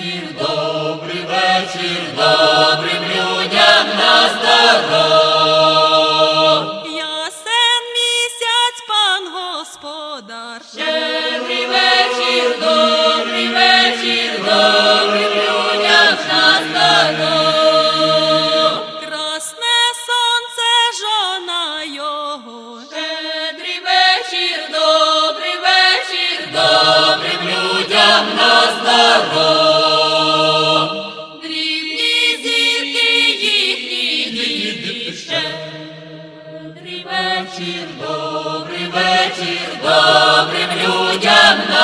вечір, добрий вечір, добрим людям на здоров. Ясен місяць, пан господар. Щедрий вечір, добрий вечір, добрим людям на здоров. Красне сонце, жона його. Щедрий вечір, добрий вечір, добрим людям на здоров. вечір, добрий вечір, добрим людям.